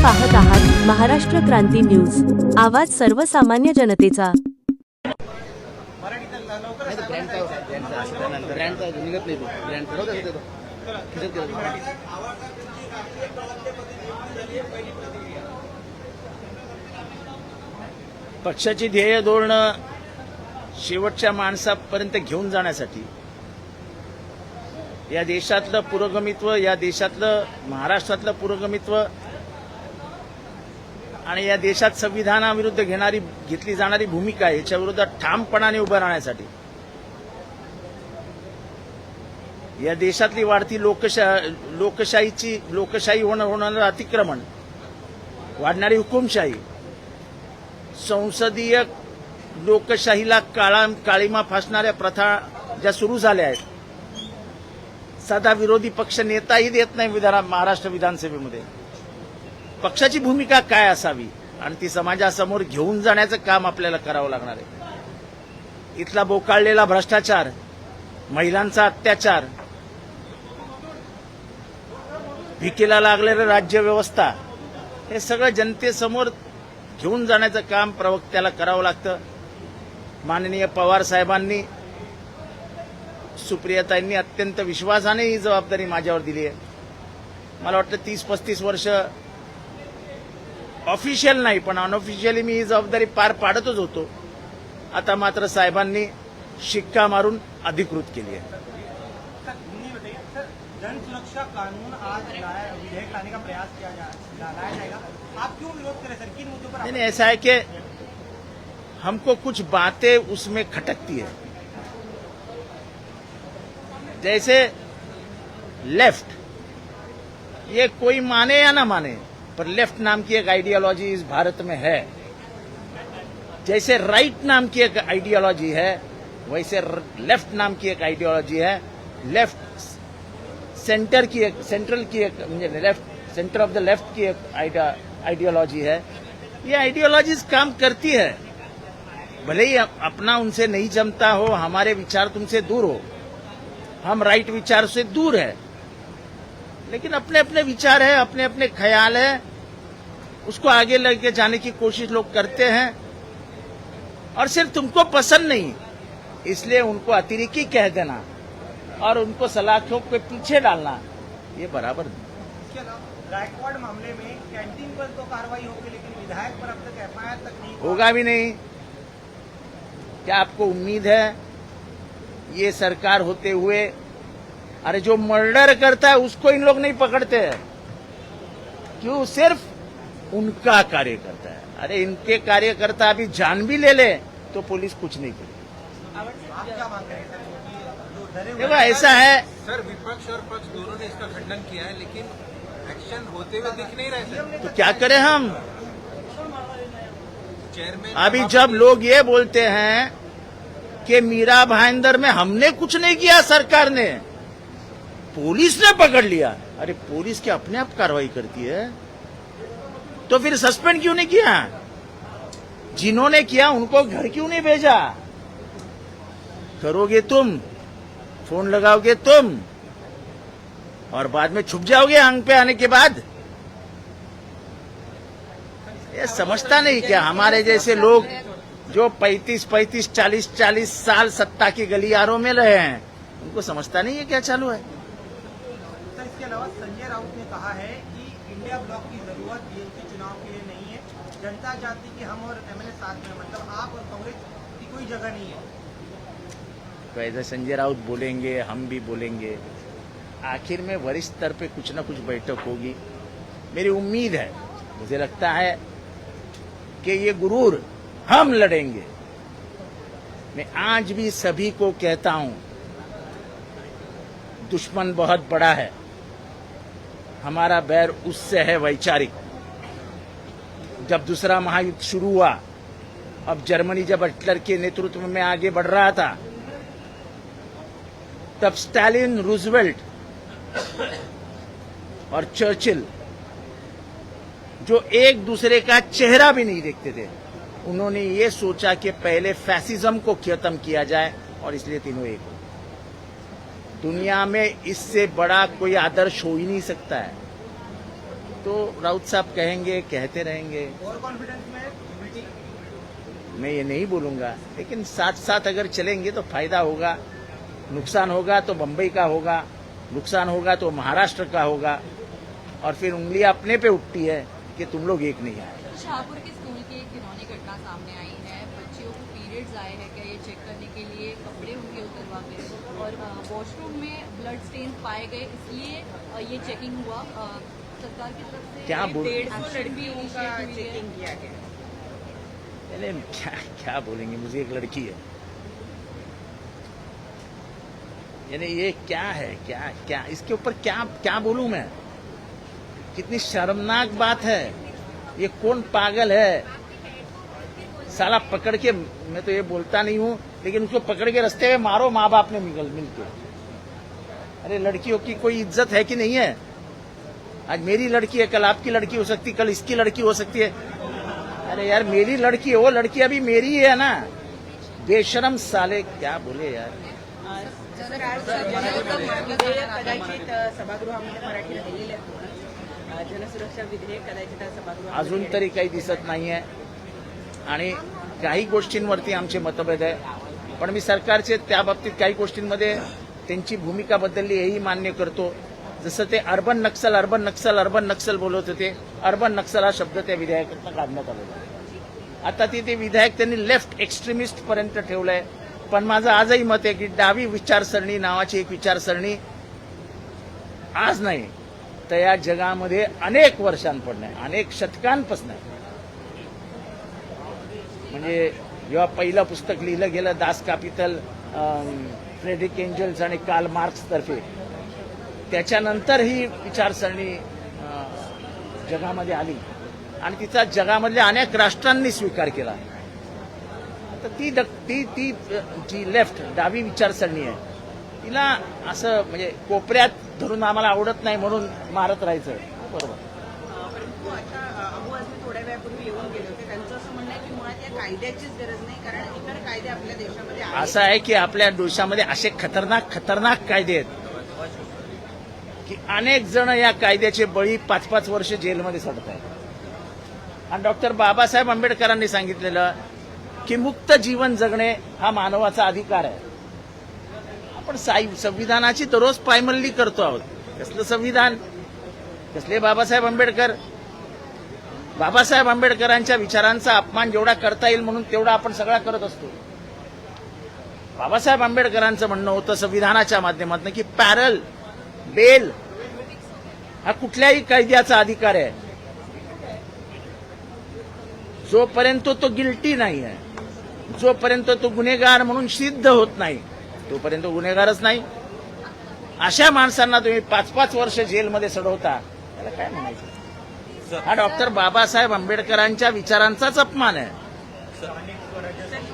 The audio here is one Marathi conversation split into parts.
आपण पाहत आहात महाराष्ट्र क्रांती न्यूज. आवाज सर्वसामान्य जनतेचा. पक्षाची ध्येय धोरण शेवटच्या माणसापर्यंत घेऊन जाण्यासाठी या देशातलं पुरोगमित्व या देशातलं महाराष्ट्रातलं पुरोगमित्व आणि या देशात संविधानाविरुद्ध घेणारी घेतली जाणारी भूमिका याच्या ठामपणाने उभं राहण्यासाठी. या देशातली वाढती लोकशा लोकशाहीची लोकशाही होणं होणारं अतिक्रमण वाढणारी हुकुमशाही संसदीय लोकशाहीला काळा काळीमा फासणाऱ्या प्रथा ज्या सुरू झाल्या आहेत साधा विरोधी पक्ष नेताही देत नाही विधान महाराष्ट्र विधानसभेमध्ये. पक्षाची भूमिका काय असावी? आणि ती समाजासमोर घेऊन जाण्याचं काम आपल्याला करावं लागणार आहे. इथला बोकाळलेला भ्रष्टाचार महिलांचा अत्याचार भिकेला लागलेलं राज्यव्यवस्था हे सगळं जनतेसमोर घेऊन जाण्याचं काम प्रवक्त्याला करावं लागतं. माननीय पवार साहेबांनी सुप्रियाताईंनी अत्यंत विश्वासाने ही जबाबदारी माझ्यावर दिली आहे. मला वाटतं तीस पस्तीस वर्ष ऑफिशियल नाही पण अनऑफिशियली मी ही जबाबदारी पार पाडतच होतो. आता मात्र साहेबांनी शिक्का मारून अधिकृत केली आहे. बताइए सर जन सुरक्षा कानून आज विधेयक लाने का प्रयास किया जा ला- लाया जाएगा? आप क्यों विरोध करें सर? किन मुद्दों पर नहीं ऐसा है कि हमको कुछ बातें उसमें खटकती है। जैसे लेफ़्ट ये कोई माने या ना माने पर लेफ़्ट नाम की एक आइडियोलॉजी इस भारत में है। जैसे राइट नाम की एक आइडियोलॉजी है, वैसे लेफ़्ट नाम की एक आइडियोलॉजी है। लेफ़्ट सेंटर की एक, सेंट्रल की एक left, centre of the left की एक आइडियोलॉजी है। ये आइडियोलॉजीज काम करती है। भले ही अपना उनसे नहीं जमता हो, हमारे विचार तुमसे दूर हो। हम राइट विचार से दूर है। लेकिन अपने अपने विचार है अपने अपने ख्याल है। उसको आगे लेके जाने की कोशिश लोग करते हैं। और सिर्फ़ तुमको पसंद नहीं इसलिए उनको अतिरिकी कह देना और उनको सलाखों के पीछे डालना ये बराबर नहीं। मामले में कैंटीन पर तो कार्रवाई होगी लेकिन विधायक पर अब तक एफआईआर तक नहीं। होगा भी नहीं। क्या आपको उम्मीद है? ये सरकार होते हुए अरे जो मर्डर करता है उसको इन लोग नहीं पकड़ते हैं। क्यों? सिर्फ़ उनका कार्यकर्ता है। अरे इनके कार्यकर्ता अभी जान भी ले ले तो पुलिस कुछ नहीं करेगी। देखो ऐसा है। सर विपक्ष और पक्ष दोनों ने इसका खंडन किया है लेकिन एक्शन होते हुए दिख नहीं रहे तो क्या करें हम? चेयरमैन अभी जब लोग ये बोलते हैं कि मीरा भाईंदर में हमने कुछ नहीं किया सरकार ने पुलिस ने पकड़ लिया। अरे पुलिस के अपने आप कार्रवाई करती है। तो फिर सस्पेंड क्यों नहीं किया? जिन्होंने किया, उनको घर क्यों नहीं भेजा? करोगे तुम, फ़ोन लगाओगे तुम, और बाद में छुप जाओगे आंग पे आने के बाद? ये समझता नहीं क्या हमारे जैसे लोग जो 35 35 40 40 साल सत्ता की गलियारों में रहे हैं, उनको समझता नहीं है क्या चालू है? सर इसके अलावा संजय राउत ने कहा है कि इंडिया ब्लॉक की ज़रूरत बीएमसी चुनाव के लिए नहीं है। जनता चाहती कि हम और एमएलए साथ में मतलब आप और कांग्रेस की कोई जगह नहीं है। तो ऐसे संजय राउत बोलेंगे, हम भी बोलेंगे। आखिर में वरिष्ठ स्तर पे कुछ ना कुछ बैठक होगी। मेरी उम्मीद है, मुझे लगता है कि ये गुरूर हम लड़ेंगे। मैं आज भी सभी को कहता हूँ, दुश्मन बहुत बड़ा है। हमारा बैर उससे है वैचारिक। जब दूसरा महायुद्ध शुरू हुआ, अब जर्मनी जब हिटलर के नेतृत्व में आगे बढ़ रहा था, तब स्टालिन, रूजवेल्ट और चर्चिल, जो एक दूसरे का चेहरा भी नहीं देखते थे, उन्होंने ये सोचा कि पहले फैसिज्म को खत्म किया जाए और इसलिए तीनों एक हो दुनिया में इससे बड़ा कोई आदर्श हो ही नहीं सकता है। तो राउत साहब कहेंगे कहते रहेंगे। में ये नहीं बोलूँगा लेकिन साथ साथ अगर चलेंगे तो फ़ायदा होगा। नुकसान होगा तो बंबई का होगा नुकसान होगा तो महाराष्ट्र का होगा। और फिर उंगलियाँ अपने पे उठती है। कि तुम लोग एक नहीं आए। शाहपुर के स्कूल की एक घिनौनी घटना सामने आई है। बच्चियों को पीरियड्स आए हैं क्या ये चेक करने के लिए कपड़े उनके उतरवा गए और वॉशरूम में ब्लड स्टेन पाए गए इसलिए ये चेकिंग हुआ। सरकार की तरफ़ से क्या बोल- लड़कियों का चेकिंग किया गया। पहले क्या क्या बोलेंगे? मुझे एक लड़की है। यानी ये क्या है? क्या क्या इसके ऊपर क्या क्या बोलूँ मैं? कितनी शर्मनाक बात है ये कौन पागल है साला पकड़ के मैं तो ये बोलता नहीं हूँ लेकिन उसको पकड़ के रस्ते में मारो माँ बाप ने मिल मिलके अरे लड़कियों की कोई इज़्ज़त है कि नहीं है आज मेरी लड़की है कल आपकी लड़की हो सकती कल इसकी लड़की हो सकती है अरे यार मेरी लड़की है वो लड़की अभी मेरी है ना बेशरम साले क्या बोले यार अ, अ, जनसुरक्षा विधेयक कदाचित अजून तरी काही दिसत नाहीये. आणि काही गोष्टींवरती आमचे मतभेद आहे. पण मी सरकारचे त्या बाबतीत काही गोष्टींमध्ये त्यांची भूमिका बदलली हेही मान्य करतो. जसं ते urban Naxal urban Naxal urban Naxal बोलत होते. अर्बन नक्सल हा शब्द त्या विधेयकातून काढण्यात आलेला आता ते ते विधेयक त्यांनी लेफ्ट एक्स्ट्रीमिस्ट पर्यंत ठेवलंय. पण माझं आजही मत आहे की डावी विचारसरणी नावाची एक विचारसरणी आज नाही. तर या जगामध्ये अनेक वर्षांपासून आहे अनेक शतकांपासून आहे. म्हणजे जेव्हा पहिलं पुस्तक लिहिलं गेलं दास कापितल फ्रेडरिक एंजल्स आणि कार्ल मार्क्स तर्फे त्याच्यानंतर ही विचारसरणी जगामध्ये आली. आणि तिचा जगामधल्या अनेक राष्ट्रांनी स्वीकार केला. तर ती ती ती जी लेफ्ट डावी विचारसरणी आहे तिला असं म्हणजे कोपऱ्यात धरून आम्हाला आवडत नाही म्हणून मारत राहायचं. बरोबर. परंतु आता अबू आझमी थोड्या वेळापूर्वी येऊन गेले होते त्यांचं असं म्हणणं आहे की मुळात या कायद्याचीच गरज नाही कारण इतर कायदे आपल्या देशामध्ये आहेत असं आहे की आपल्या देशामध्ये असे खतरनाक खतरनाक कायदे आहेत की अनेक जण या कायद्याचे बळी पाच पाच वर्ष जेलमध्ये सडत आहेत. आणि डॉक्टर बाबासाहेब आंबेडकरांनी सांगितलेलं की मुक्त जीवन जगणे हा मानवाचा अधिकार आहे. आपण साई संविधानाची दररोज पायमल्ली करतो आहोत. कसलं संविधान? कसले बाबासाहेब आंबेडकर? बाबासाहेब आंबेडकरांच्या विचारांचा अपमान जेवढा करता येईल म्हणून तेवढा आपण सगळा करत असतो. बाबासाहेब आंबेडकरांचं म्हणणं होतं संविधानाच्या माध्यमातून की पॅरल बेल हा कुठल्याही कायद्याचा अधिकार आहे. जोपर्यंत तो गिल्टी नाही आहे जोपर्यंत तो गुन्हेगार म्हणून सिद्ध होत नाही तोपर्यंत गुन्हेगारच नाही. अशा माणसांना तुम्ही पाच पाच वर्ष जेलमध्ये सडवता त्याला काय म्हणायचं? हा डॉक्टर बाबासाहेब आंबेडकरांच्या विचारांचाच अपमान आहे.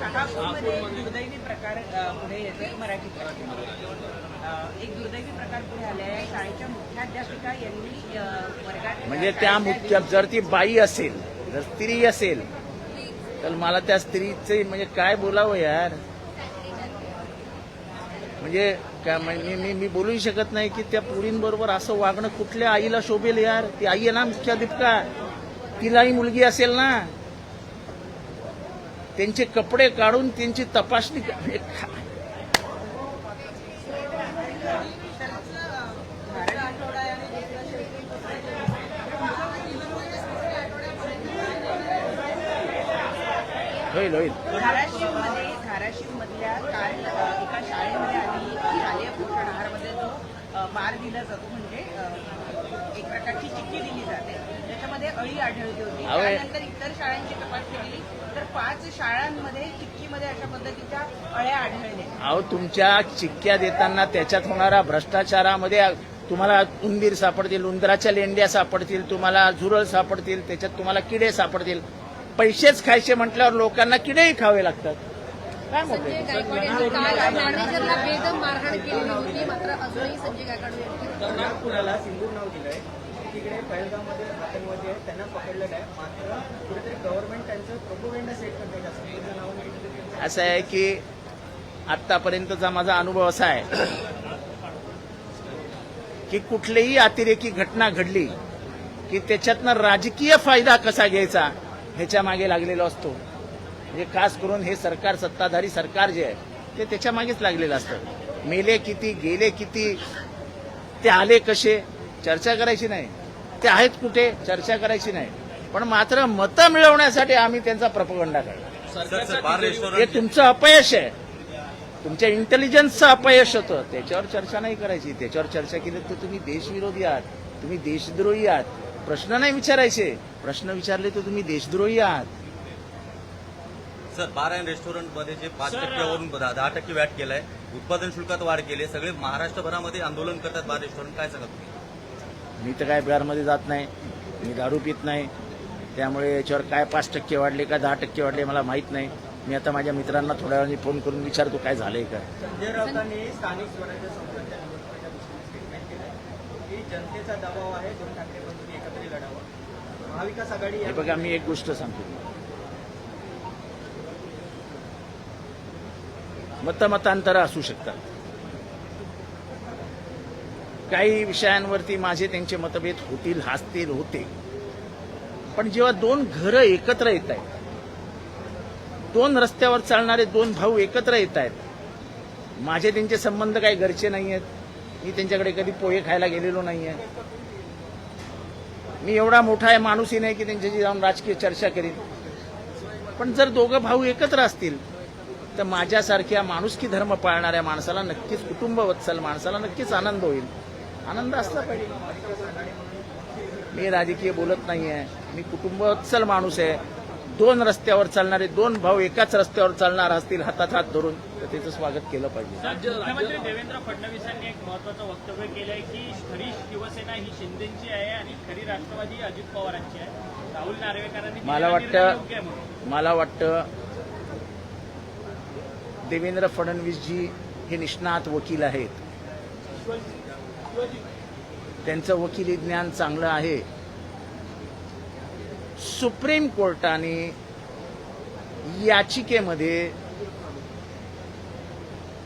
दुर्दैवी प्रकार पुढे मराठी एक दुर्दैवी प्रकार पुढे शाळेच्या मुख्याध्यापिका यांनी वर्गात म्हणजे त्या मुख्य जर ती बाई असेल जर स्त्री असेल तर मला त्या स्त्रीचे म्हणजे काय बोलावं यार? म्हणजे काय मी मी मी बोलूही शकत नाही की त्या पुरींबरोबर असं वागणं कुठल्या आईला शोभेल यार? ती आई आहे ना मुख्याधिपका तिलाही मुलगी असेल ना? त्यांचे कपडे काढून त्यांची तपासणी होईल होईल. धाराशिवमधल्या काल अ, एका शाळेमध्ये आधी शालेय पोषण आहारमध्ये जो बार दिला जातो म्हणजे एक प्रकारची चिक्की दिली जाते. त्याच्यामध्ये अळी आढळली होती. त्यानंतर इतर शाळांची तपासणी केली तर पाच शाळांमध्ये चिक्कीमध्ये अशा पद्धतीच्या अळ्या आढळल्या. अहो तुमच्या चिक्क्या देताना त्याच्यात होणारा भ्रष्टाचारामध्ये तुम्हाला उंदीर सापडतील उंदराच्या लेंड्या सापडतील तुम्हाला झुरळ सापडतील त्याच्यात तुम्हाला किडे सापडतील. पैसेच खायचे म्हटल्यावर लोकांना किडेही खावे लागतात. काय मोठे गायकवाड यांनी काल मॅनेजरला बेदम मारहाण केलेली होती मात्र अजूनही संजय गायकवाड सिंदूर नाव दिलंय. तिकडे पहलगाममध्ये आतंकवादी आहेत त्यांना पकडलेलं आहे मात्र कुठेतरी गव्हर्नमेंट त्यांचं प्रोपोगंडा सेट करते असं आहे की आतापर्यंतचा माझा अनुभव असा आहे की कुठलीही अतिरेकी घटना घडली की त्याच्यातनं राजकीय फायदा कसा घ्यायचा ह्याच्या मागे लागलेलो असतो. म्हणजे खास करून हे सरकार सत्ताधारी सरकार जे आहे ते त्याच्या मागेच लागलेलं असतं. मेले किती गेले किती ते आले कसे चर्चा करायची नाही. ते आहेत कुठे चर्चा करायची नाही. पण मात्र मतं मिळवण्यासाठी आम्ही त्यांचा प्रपगंडा करणार हे तुमचं अपयश आहे. तुमच्या इंटेलिजन्सचं अपयश होतं. त्याच्यावर चर्चा नाही करायची. त्याच्यावर चर्चा केली तर तुम्ही देशविरोधी आहात. तुम्ही देशद्रोही आहात. प्रश्न नाही विचारायचे. प्रश्न विचारले तर तुम्ही देशद्रोही आहात. सर बार अँड रेस्टॉरंटमध्ये जे पाच टक्क्यावरून दहा दहा टक्के वॅट केलंय उत्पादन शुल्कात वाढ केली आहे. सगळे महाराष्ट्रभरामध्ये आंदोलन करतात बार रेस्टॉरंट काय सांगा तुम्ही? मी तर काय बिहारमध्ये जात नाही मी दारू पित नाही त्यामुळे याच्यावर काय पाच टक्के वाढले का दहा टक्के वाढले मला माहीत नाही. मी आता माझ्या मित्रांना थोड्या वेळाने फोन करून विचारतो काय झालंय का. संजय राऊतांनी स्थानिक स्वराज्य संस्थांच्या निवडणुकीच्या दिवशी स्टेटमेंट केलं की जनतेचा दबाव आहे दोन ठाकरे बंधूंनी एकत्र लढावं. महाविकास आघाडी हे बघा मी एक गोष्ट सांगतो. मतमतांतर असू शकतात. काही विषयांवरती माझे त्यांचे मतभेद होतील हसतील होते. पण जेव्हा दोन घरं एकत्र येत आहेत दोन रस्त्यावर चालणारे दोन भाऊ एकत्र येत आहेत माझे त्यांचे संबंध काही घरचे नाही आहेत मी त्यांच्याकडे कधी पोहे खायला गेलेलो नाही आहे. मी एवढा मोठा आहे माणूसही नाही की त्यांच्याशी जाऊन राजकीय चर्चा करीन. पण जर दोघं भाऊ एकत्र असतील तर माझ्यासारख्या माणुसकी धर्म पाळणाऱ्या माणसाला नक्कीच कुटुंबवत्सल माणसाला नक्कीच आनंद होईल. आनंद असला पाहिजे. मी राजकीय बोलत नाही आहे मी कुटुंबवत्सल माणूस आहे. दोन रस्त्यावर चालणारे दोन भाऊ एकाच रस्त्यावर चालणार असतील हातात हात धरून तर त्याचं स्वागत केलं पाहिजे. मुख्यमंत्री देवेंद्र फडणवीसांनी एक महत्वाचं वक्तव्य केलंय की खरी शिवसेना ही शिंदेची आहे आणि खरी राष्ट्रवादी अजित पवारांची आहे. राहुल नार्वेकरांनी मला आहे वाटतं. मला वाटतं देवेंद्र फडणवीसजी हे निष्णात वकील आहेत. त्यांचं वकिली ज्ञान चांगलं आहे. सुप्रीम कोर्टाने याचिकेमध्ये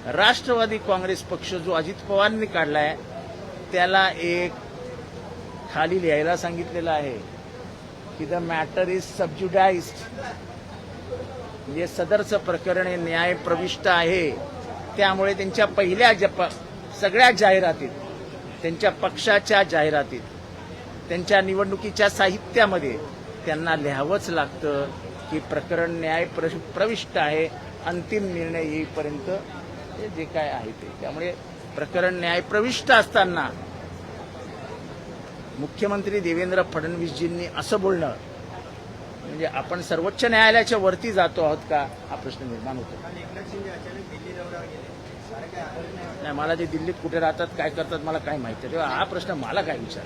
राष्ट्रवादी काँग्रेस पक्ष जो अजित पवारांनी काढलाय त्याला एक खाली लिहायला सांगितलेलं आहे की द मॅटर इज सबज्युडाइज्ड जे सदरचं प्रकरण हे न्याय प्रविष्ट आहे त्यामुळे त्यांच्या पहिल्या जप सगळ्या जाहिरातीत त्यांच्या पक्षाच्या जाहिरातीत त्यांच्या निवडणुकीच्या साहित्यामध्ये त्यांना लिहावंच लागतं की प्रकरण न्याय प्रविष्ट आहे अंतिम निर्णय येईपर्यंत जे काय आहे ते. त्यामुळे प्रकरण न्याय प्रविष्ट असताना मुख्यमंत्री देवेंद्र फडणवीसजींनी असं बोलणं म्हणजे आपण सर्वोच्च न्यायालयाच्या वरती जातो आहोत का? हा प्रश्न निर्माण होतो. नाही नाही मला ते दिल्लीत कुठे राहतात काय करतात मला काय माहिती आहे तेव्हा हा प्रश्न मला काय विचार